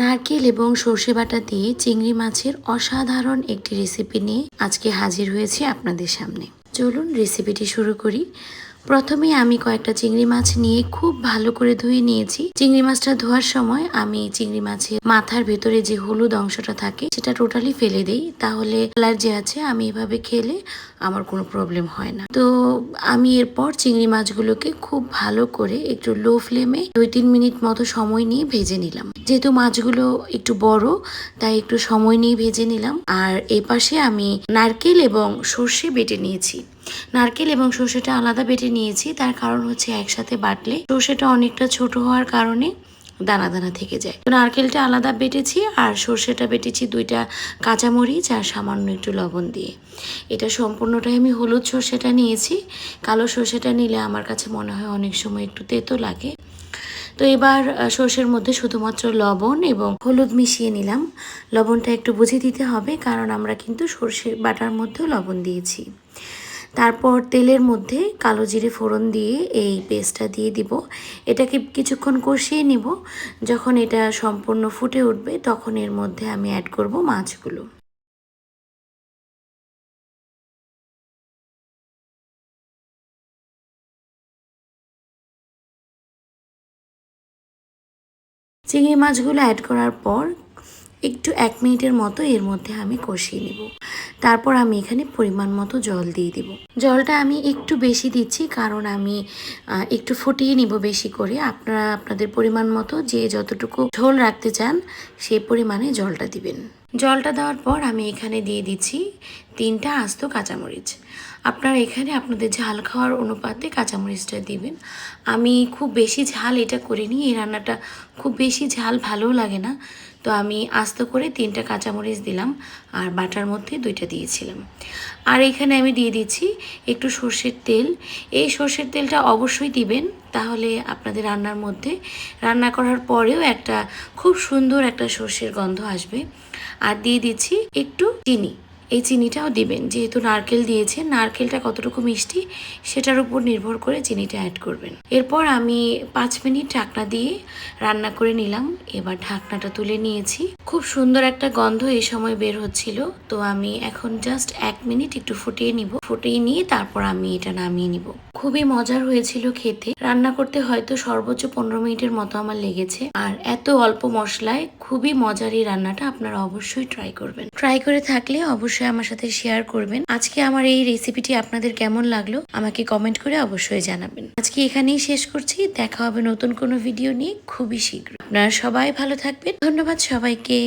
নারকেল এবং সর্ষে বাটা দিয়ে চিংড়ি মাছের অসাধারণ একটি রেসিপি নিয়ে আজকে হাজির হয়েছি আপনাদের সামনে। চলুন রেসিপিটি শুরু করি। প্রথমে আমি কয়েকটা চিংড়ি মাছ নিয়ে খুব ভালো করে ধুয়ে নিয়েছি। চিংড়ি মাছটা ধোয়ার সময় আমি চিংড়ি মাছের মাথার ভেতরে যে হলুদ অংশটা থাকে, সেটা টোটালি ফেলে দেই। তাহলে অ্যালার্জি আছে, আমি এভাবে খেলে আমার কোনো প্রবলেম হয় না। তো আমি এরপর চিংড়ি মাছগুলোকে খুব ভালো করে একটু লো ফ্লেমে দুই তিন মিনিট মতো সময় নিয়ে ভেজে নিলাম। যেহেতু মাছগুলো একটু বড়, তাই একটু সময় নিয়ে ভেজে নিলাম। আর এপাশে আমি নারকেল এবং সর্ষে বেটে নিয়েছি। নারকেল এবং সর্ষেটা আলাদা বেটে নিয়েছি, তার কারণ হচ্ছে একসাথে বাটলে সর্ষেটা অনেকটা ছোট হওয়ার কারণে দানা দানা থেকে যায়। তো নারকেলটা আলাদা বেটেছি আর সর্ষেটা বেটেছি দুইটা কাঁচামরিচ আর সামান্য একটু লবণ দিয়ে। এটা সম্পূর্ণটাই আমি হলুদ সর্ষেটা নিয়েছি। কালো সর্ষেটা নিলে আমার কাছে মনে হয় অনেক সময় একটু তেতো লাগে। তো এবার সর্ষের মধ্যে শুধুমাত্র লবণ এবং হলুদ মিশিয়ে নিলাম। লবণটা একটু বুঝে দিতে হবে, কারণ আমরা কিন্তু সর্ষে বাটার মধ্যেও লবণ দিয়েছি। তারপর তেলের মধ্যে কালো জিরে ফোড়ন দিয়ে এই পেস্টটা দিয়ে দিব। এটাকে কিছুক্ষণ কষিয়ে নিব। যখন এটা সম্পূর্ণ ফুটে উঠবে, তখন এর মধ্যে আমি অ্যাড করব মাছগুলো। চিংড়ি মাছগুলো অ্যাড করার পর একটু এক মিনিটের মতো এর মধ্যে আমি কষিয়ে নেব। তারপর আমি এখানে পরিমাণ মতো জল দিয়ে দিব। জলটা আমি একটু বেশি দিচ্ছি কারণ আমি একটু ফুটিয়ে নিব বেশি করে। আপনারা আপনাদের পরিমাণ মতো যে যতটুকু ঝোল রাখতে চান সেই পরিমাণে জলটা দিবেন। জলটা দেওয়ার পর আমি এখানে দিয়ে দিচ্ছি তিনটা আস্ত কাঁচামরিচ। আপনারা এখানে আপনাদের ঝাল খাওয়ার অনুপাতে কাঁচামরিচটা দিবেন। আমি খুব বেশি ঝাল এটা করিনি, এই রান্নাটা খুব বেশি ঝাল ভালোও লাগে না। তো আমি আস্ত করে তিনটা কাঁচামরিচ দিলাম আর বাটার মধ্যে দুইটা দিয়েছিলাম। আর এখানে আমি দিয়ে দিচ্ছি একটু সর্ষের তেল। এই সর্ষের তেলটা অবশ্যই দিবেন, তাহলে আপনাদের রান্নার মধ্যে রান্না করার পরেও একটা খুব সুন্দর একটা সর্ষের গন্ধ আসবে। আর দিয়ে দিচ্ছি একটু চিনি। এই চিনিটাও দিবেন। যেহেতু নারকেল দিয়েছে, নারকেলটা কতটুকু মিষ্টি সেটার উপর নির্ভর করে চিনিটা অ্যাড করবেন। এরপর আমি পাঁচ মিনিট ঢাকনা দিয়ে রান্না করে নিলাম। এবার ঢাকনাটা তুলে নিয়েছি। খুব সুন্দর একটা গন্ধ এই সময় বের হচ্ছিল। তো আমি এখন জাস্ট এক মিনিট একটু ফুটিয়ে নিব। ফুটিয়ে নিয়ে তারপর আমি এটা নামিয়ে নিব। খুবই মজার হয়েছিল খেতে। রান্না করতে হয়তো সর্বোচ্চ পনেরো মিনিটের মতো আমার লেগেছে। আর এত অল্প মশলায় খুবই মজার এই রান্নাটা আপনারা অবশ্যই ট্রাই করবেন। ট্রাই করে থাকলে অবশ্যই আমার সাথে শেয়ার করবেন। আজকে আমার এই রেসিপিটি আপনাদের কেমন লাগল? আমাকে কমেন্ট করে অবশ্যই জানাবেন। আজকে এখানেই শেষ করছি। দেখা হবে নতুন কোনো ভিডিও নিয়ে খুবই শীঘ্র আপনারা সবাই ভালো থাকবেন। ধন্যবাদ সবাইকে।